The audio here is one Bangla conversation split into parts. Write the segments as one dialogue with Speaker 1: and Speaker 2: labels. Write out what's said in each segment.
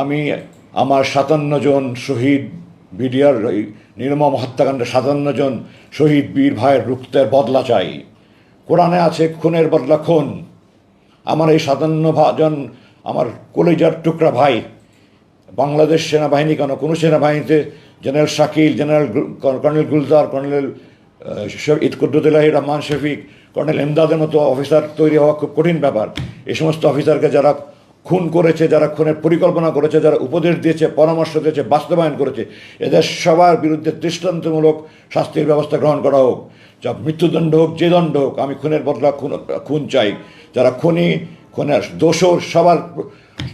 Speaker 1: আমি আমার সাতান্ন জন শহীদ বিডিআর নির্মম হত্যাকাণ্ডে সাতান্ন জন শহীদ বীর ভাইয়ের রুক্তের বদলা চাই। কোরআনে আছে, খুনের বদলা খুন। আমার এই সাতান্ন জন আমার কলেজার টুকরা ভাই, বাংলাদেশ সেনাবাহিনী কেন? কোনো সেনাবাহিনীতে general Shakil, general colonel Gulzar, colonel Eid কুদ্দুল্লাহ রহমান শফিক, কর্নেল এমদাদের মতো অফিসার তৈরি হওয়া খুব কঠিন ব্যাপার। এই সমস্ত অফিসারকে যারা খুন করেছে, যারা খুনের পরিকল্পনা করেছে, যারা উপদেশ দিয়েছে, পরামর্শ দিয়েছে, বাস্তবায়ন করেছে, এদের সবার বিরুদ্ধে দৃষ্টান্তমূলক শাস্তির ব্যবস্থা গ্রহণ করা হোক। যা মৃত্যুদণ্ড হোক, যে দণ্ড হোক, আমি খুনের বদলা খুন খুন চাই। যারা খুনি, খুনের দোষর, সবার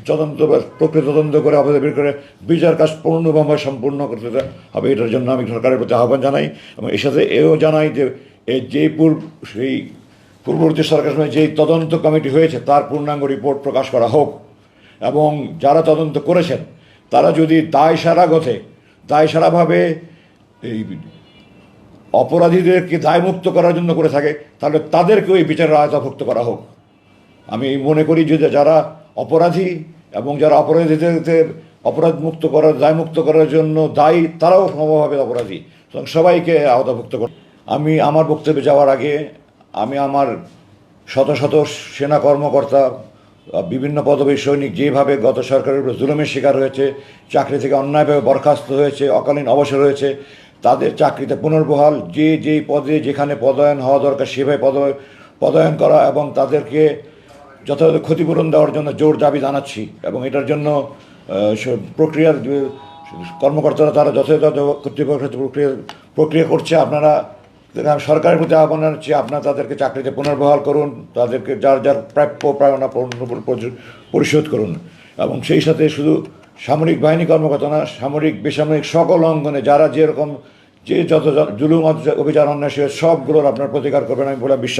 Speaker 1: তদন্ত প্রকৃত তদন্ত করে অপরাধ বের করে বিচার কাজ পূর্ণভাবে সম্পূর্ণ করতে হবে, এটার জন্য আমি সরকারের প্রতি আহ্বান জানাই এবং এর সাথে এও জানাই যে পূর্ব সেই পূর্ববর্তী সরকার সময় যেই তদন্ত কমিটি হয়েছে, তার পূর্ণাঙ্গ রিপোর্ট প্রকাশ করা হোক। এবং যারা তদন্ত করেছেন, তারা যদি দায় সারা গথে দায় সারাভাবে এই অপরাধীদেরকে দায়মুক্ত করার জন্য করে থাকে, তাহলে তাদেরকেও এই বিচারের আয়তাভুক্ত করা হোক। আমি মনে করি যে যারা অপরাধী এবং যারা অপরাধীদের অপরাধ মুক্ত করার, দায়মুক্ত করার জন্য দায়ী, তারাও সমভাবে অপরাধী। সবাইকে আওতাভুক্ত কর আমি, আমার বক্তব্যে যাওয়ার আগে আমি আমার শত শত সেনা কর্মকর্তা বিভিন্ন পদবীর সৈনিক যেভাবে গত সরকারের উপরে জুলুমের শিকার হয়েছে, চাকরি থেকে অন্যায়ভাবে বরখাস্ত হয়েছে, অকালীন অবসর হয়েছে, তাদের চাকরিতে পুনর্বহাল, যে যেই পদে যেখানে পদায়ন হওয়া দরকার সেভাবে পদ, পদায়ন করা এবং তাদেরকে যথাযথ ক্ষতিপূরণ দেওয়ার জন্য জোর দাবি জানাচ্ছি এবং এটার জন্য প্রক্রিয়ার কর্মকর্তারা তারা যথাযথ কর্তৃপক্ষ প্রক্রিয়া প্রক্রিয়া করছে। আপনারা সরকারের প্রতি আহ্বান জানাচ্ছি, আপনার তাদেরকে চাকরিতে পুনর্বহাল করুন, তাদেরকে যার যার প্রাপ্য প্রায়না পরিশোধ করুন। এবং সেই সাথে শুধু সামরিক বাহিনী কর্মকর্তা না, সামরিক বেসামরিক সকল অঙ্গনে যারা যেরকম যে যত জুলুম অভিযান, অন্যায় সবগুলোর আপনার প্রতিকার করবেন, আমি বলে বিশ্বাস